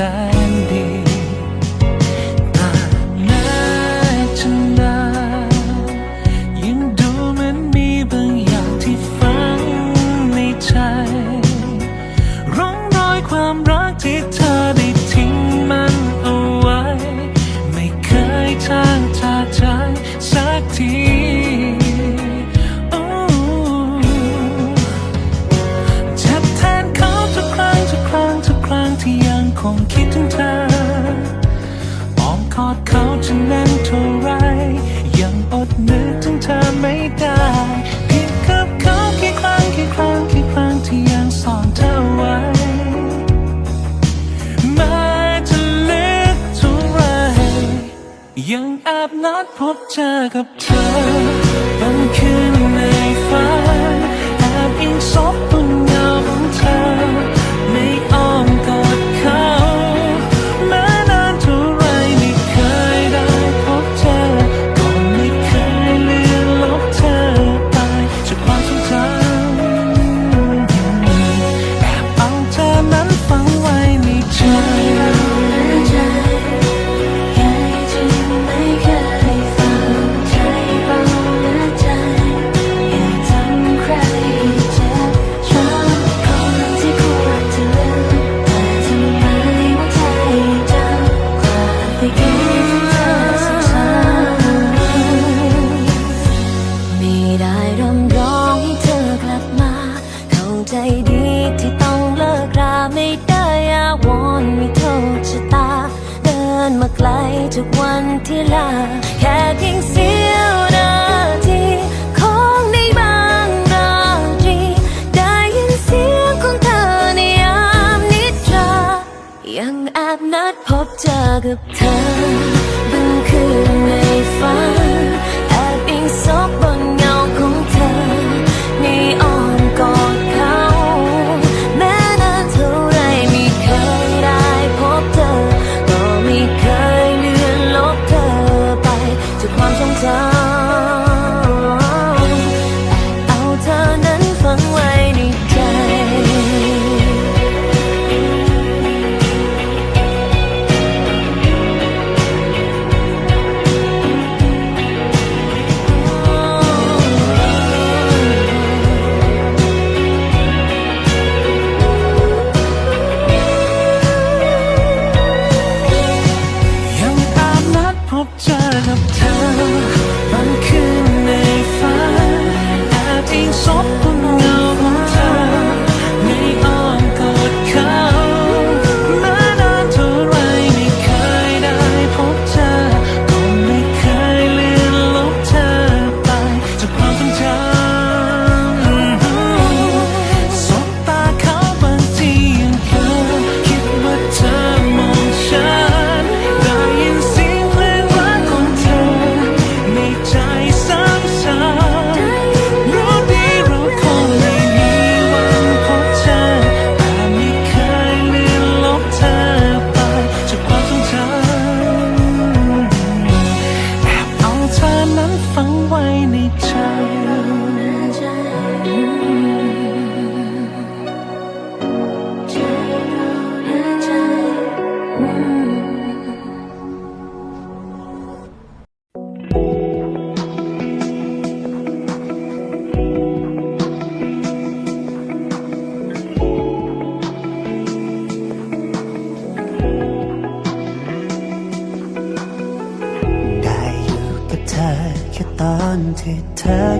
sandy อดเขาจะน่นเท่าไร ยังอดนึกถึงเธอไม่ได้ผิดกับเขากี่ครั้งกี่ครั้งกี่ครั้งที่ยังซ่อนเธอไว้แม้จะลึกเท่าไรยังแอบนัดพบเจอกับเธอบางคืนในฝันแอบอิงซบ ไม่ได้รำร้องให้เธอกลับมา เข้าใจดีที่ต้องเลิกราไม่ได้อาวอนไม่โทษชะตา เดินมาไกลทุกวันที่ลา แค่เพียงเสี้ยวนาทีของในบางราตรี ได้ยินเสียงของเธอในยามนิทรา ยังแอบนัดพบเจอกับเธอบางคืนในฝันแอบอิงซบ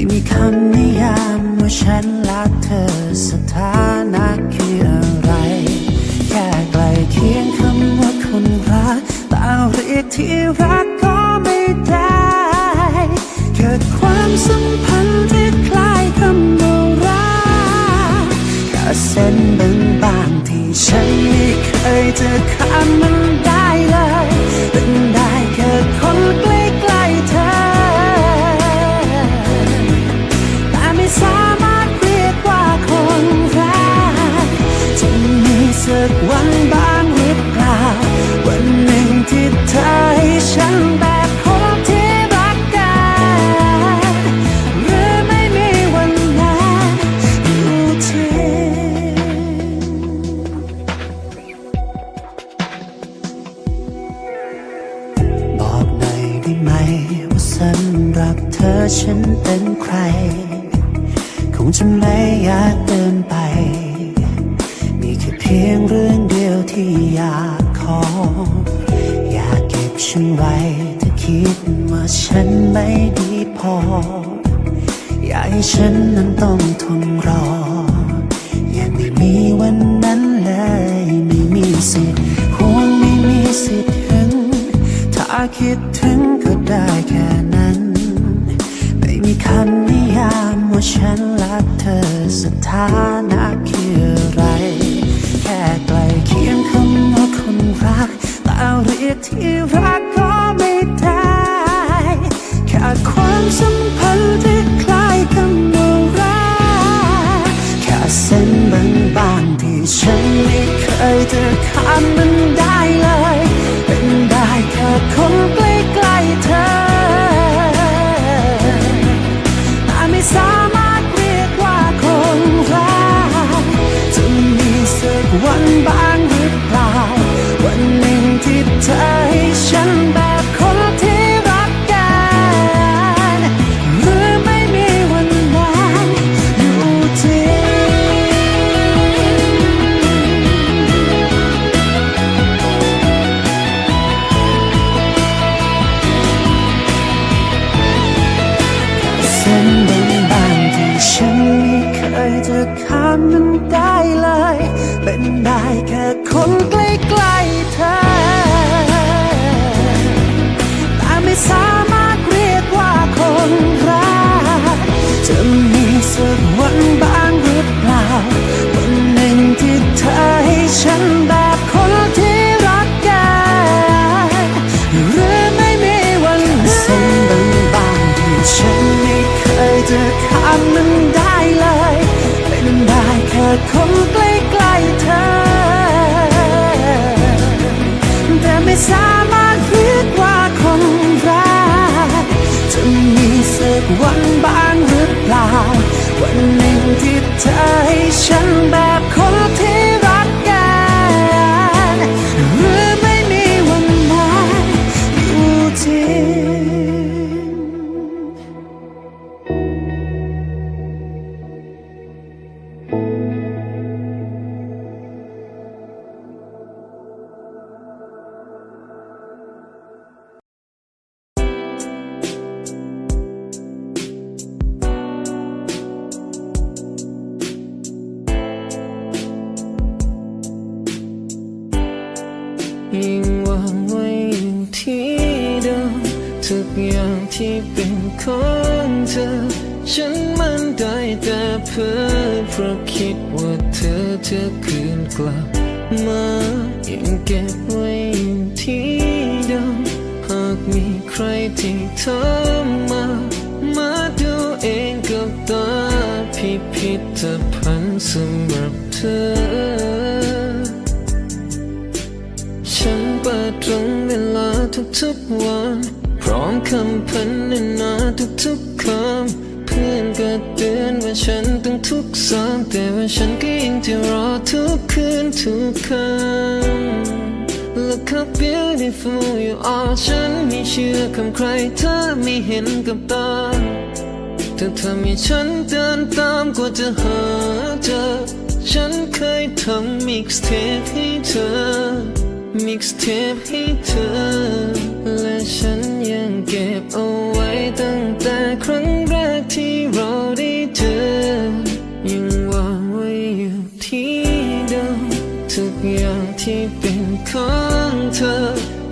ไม่มีคำนิยามว่าฉันรักเธอสถานะ คิดถึงก็ได้แค่นั้น ไม่มีคำนิยามว่าฉันรักเธอสถานะคืออะไร แค่ใกลเคียงคำว่าคนรักแต่เรียกที่รักก็ไม่ได้แค่ความสัมพันธ์ที่คล้ายกันว่ารักแค่เส้นบางๆที่ฉันไม่เคยจะข้ามมันได้เลย ค่คนใกล้ๆเธอแต่ไม่สามารถเรียกว่าคนรักจะมีสักวันบ้างหรือเปล่า วันหนึ่งที่เธอ วันบ้างหรือเปล่าวันหนึ่งที่เธอให้ฉันแบบ ฉันมันได้แต่เพ้อเพราะคิดว่าเธอจะคืนกลับมายังเก็บไว้ที่เดิมหากมีใครที่โทรมา มาดูเองกับตาพิพิธภัณฑ์สำหรับเธอ ฉันเปิดตรงเวลาทุกๆวัน พร้อมคำพันนานาทุกๆคำ พื่อนก็เตือนว่าฉันต้องทุกซ้ำแต่ว่าฉันก็ยังจะรอทุกคืนทุกคำ Look how beautiful you are ฉันไม่เชื่อคำใครเธอไม่เห็นกับตาเธอทำให้ฉันเดินตามกว่าจะหาเจอ ฉันเคยทำ mixtape ให้เธอ mixtape ให้เธอ และฉันยังเก็บเอาไว้ตั้งแต่ครั้งแรกที่เราได้เจอ ยังวางไว้อยู่ที่เดิมทุกอย่างที่เป็นของเธอ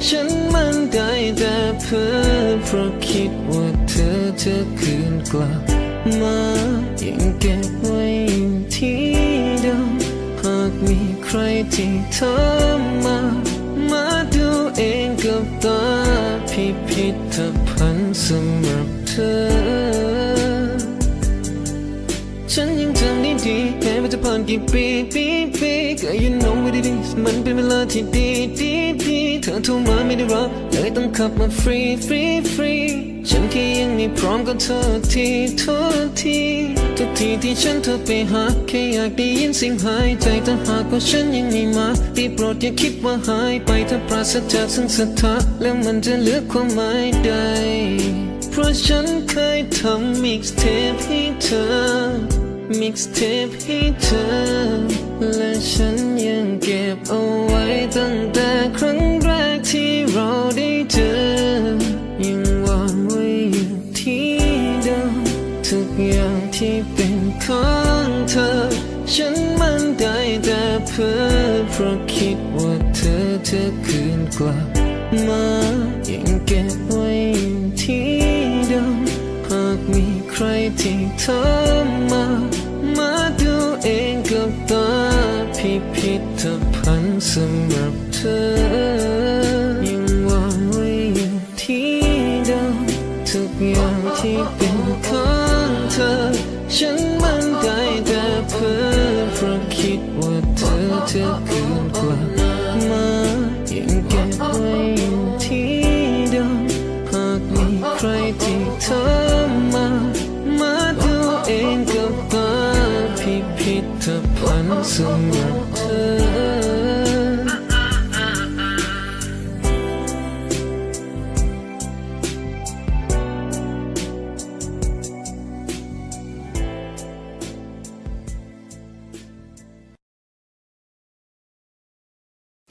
ฉันมันได้แต่เพ้อเพราะคิดว่าเธอจะคืนกลับมายังเก็บไว้อยู่ที่เดิมหากมีใครที่โทรมามา พิพิธภัณฑ์สำหรับเธอจ ฉันยังจำได้ดีแม้ว่าจะผ่านกี่ปีปีปีก็ you know what it is มันเป็นเวลาที่ดีดีดีเธอโทรมาไม่ได้รับเลยต้องขับมาฟรีฟรีฟรีฉันแค่ยังไม่พร้อมก็โทษทีโทษทีทุกทีที่ฉันโทรไปหาแค่อยากได้ยินเสียงหายใจถ้าหากว่าฉันยังไม่มาได้โปรดอย่าคิดว่าหายไปถ้าปราศจากซึ่งศรัทธาแล้วมันจะเหลือความหมายใดเพราะฉันเคยทำ mixtape ให้เธอ mixtape ให้เธอ และฉันยังเก็บเอาไว้ตั้งแต่ครั้งแรกที่เราได้เจอ ยังวางไว้อยู่ที่เดิมทุกอย่างที่เป็นของเธอ ฉันมันได้แต่เพ้อเพราะคิดว่าเธอจะคืนกลับมายังเก็บไว้ที่เดิมหากมีใครที่เธ อย่างที่เป็นของเธอ ฉันมันได้แต่เพ้อเพราะคิดว่าเธอจะคืนกลับมายังเก็บไว้อยู่ที่เดิมหากมีใครที่เธอมา มาดูเองกับตาพิพิธภัณฑ์สำห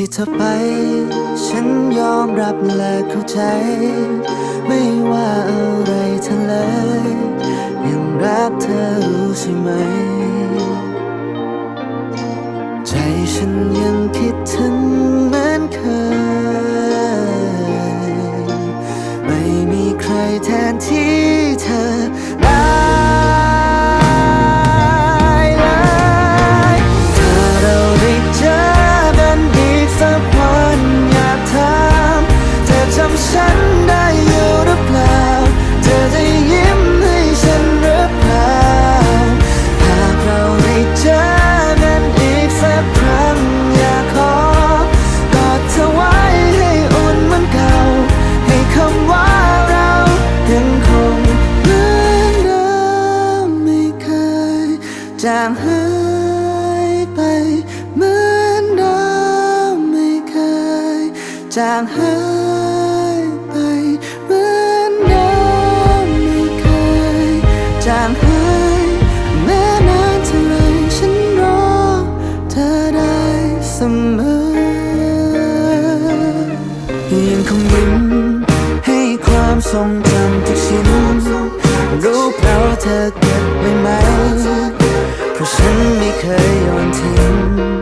ที่เธอไป ฉันยอมรับและเข้าใจ ไม่ว่าอะไรเธอเลย ยังรักเธอรู้ใช่ไหม ใจฉันยังคิดถึง เธอเก็บไว้ไหม เพราะฉันไม่เคยโยนทิ้ง